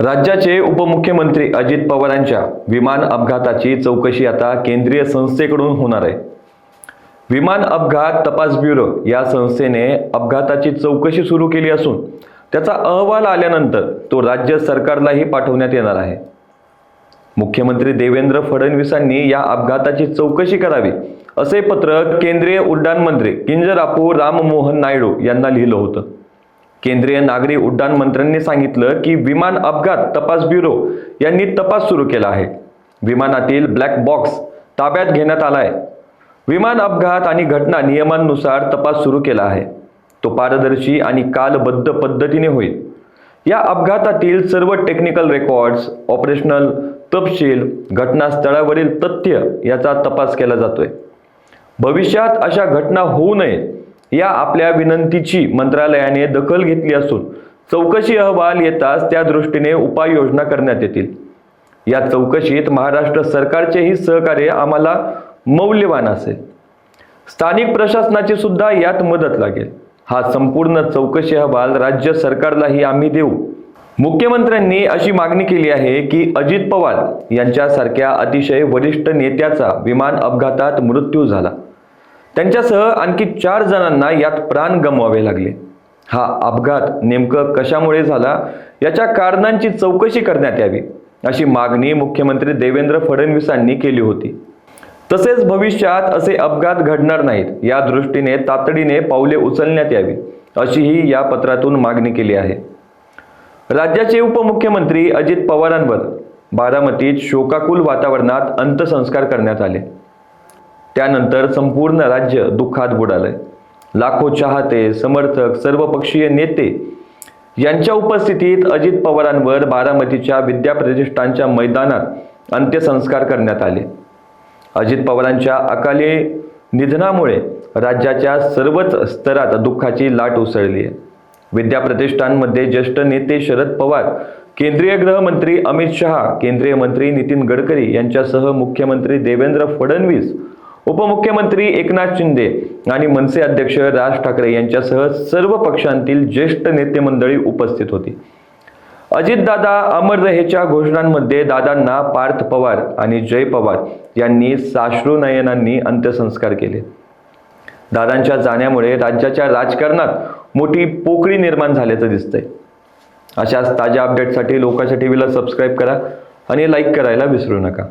राज्याचे उपमुख्यमंत्री अजित पवारांच्या विमान अपघाताची चौकशी आता केंद्रीय संस्थेकडून होणार आहे. विमान अपघात तपास ब्युरो या संस्थेने अपघाताची चौकशी सुरू केली असून त्याचा अहवाल आल्यानंतर तो राज्य सरकारलाही पाठवण्यात येणार आहे. मुख्यमंत्री देवेंद्र फडणवीसांनी या अपघाताची चौकशी करावी असे पत्र केंद्रीय उड्डाण मंत्री किंजरापू राममोहन नायडू यांना लिहिलं होतं. केंद्रीय नागरी उड्डाण मंत्र्यांनी सांगितलं की विमान अपघात तपास ब्युरो यांनी तपास सुरू केला आहे. विमानातील ब्लॅक बॉक्स ताब्यात घेण्यात आला आहे विमान अपघात आणि घटना नियमांनुसार तपास सुरू केला आहे. तो पारदर्शी आणि कालबद्ध पद्धतीने होईल. या अपघातातील सर्व टेक्निकल रेकॉर्ड्स ऑपरेशनल तपशील घटनास्थळावरील तथ्य याचा तपास केला जातोय. भविष्यात अशा घटना होऊ नयेत. या आपल्या विनंतीची मंत्रालयाने दखल घेतली असून चौकशी अहवाल येताच त्या दृष्टीने उपाययोजना करण्यात येतील. या चौकशीत महाराष्ट्र सरकारचेही सहकार्य आम्हाला मौल्यवान असेल. स्थानिक प्रशासनाची सुद्धा यात मदत लागेल. हा संपूर्ण चौकशी अहवाल राज्य सरकारलाही आम्ही देऊ. मुख्यमंत्र्यांनी अशी मागणी केली आहे की अजित पवार यांच्यासारख्या अतिशय वरिष्ठ नेत्याचा विमान अपघातात मृत्यू झाला. त्यांच्यासह आणखी चार जणांना यात प्राण गमवावे लागले. हा अपघात नेमकं कशामुळे झाला? याच्या कारणांची चौकशी करण्यात यावी अशी मागणी मुख्यमंत्री देवेंद्र फडणवीसांनी केली होती. तसेच भविष्यात असे अपघात घडणार नाहीत या दृष्टीने तातडीने पावले उचलण्यात यावी अशीही या पत्रातून मागणी केली आहे. राज्याचे उपमुख्यमंत्री अजित पवारांवर बारामतीत शोकाकुल वातावरणात अंत्यसंस्कार करण्यात आले. त्यानंतर संपूर्ण राज्य दुःखात बुडालंय. लाखो चाहते समर्थक सर्वपक्षीय नेते यांच्या उपस्थितीत अजित पवारांवर बारामतीच्या विद्याप्रतिष्ठानच्या मैदानात अंत्यसंस्कार करण्यात आले. अजित पवारांच्या अकाली निधनामुळे राज्याच्या सर्वच स्तरात दुःखाची लाट उसळली आहे. विद्याप्रतिष्ठानमध्ये ज्येष्ठ नेते शरद पवार केंद्रीय गृहमंत्री अमित शहा केंद्रीय मंत्री नितीन गडकरी यांच्यासह मुख्यमंत्री देवेंद्र फडणवीस उपमुख्यमंत्री एकनाथ शिंदे आणि मनसे अध्यक्ष राज ठाकरे यांच्यासह सर्व पक्षांतील ज्येष्ठ नेते मंडळी उपस्थित होती. अजितदादा अमर रहेच्या घोषणांमध्ये दादांना पार्थ पवार आणि जय पवार यांनी साश्रू नयनांनी अंत्यसंस्कार केले. दादांच्या जाण्यामुळे राज्याच्या राजकारणात मोठी पोकळी निर्माण झाल्याचं दिसतंय. अशाच ताज्या अपडेटसाठी लोकांच्या टीव्हीला सबस्क्राईब करा आणि लाईक करायला विसरू नका.